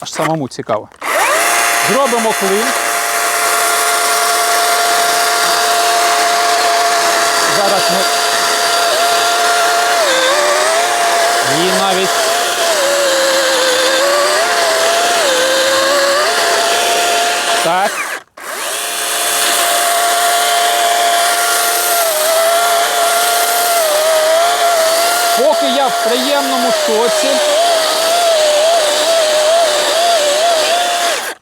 Аж самому цікаво. Зробимо клин. Зараз ми її навіть. Так. Поки я в приємному шоці.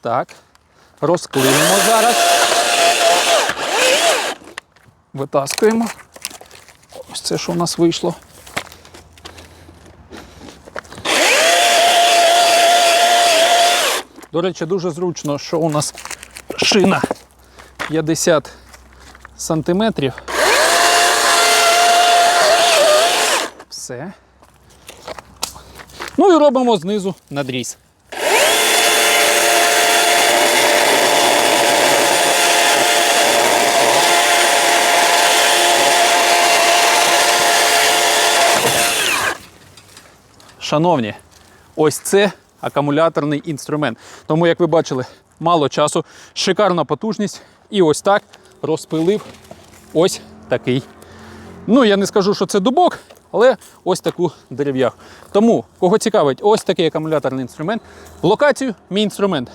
Так. Розклинимо зараз. Витаскуємо. Ось це, що у нас вийшло. До речі, дуже зручно, що у нас шина 50 сантиметрів. Все. Ну і робимо знизу надріз. Шановні, ось це акумуляторний інструмент. Тому, як ви бачили, мало часу, шикарна потужність. І ось так розпилив ось такий. Ну, я не скажу, що це дубок, але ось таку дерев'яху. Тому, кого цікавить ось такий акумуляторний інструмент, локацію мій інструмент.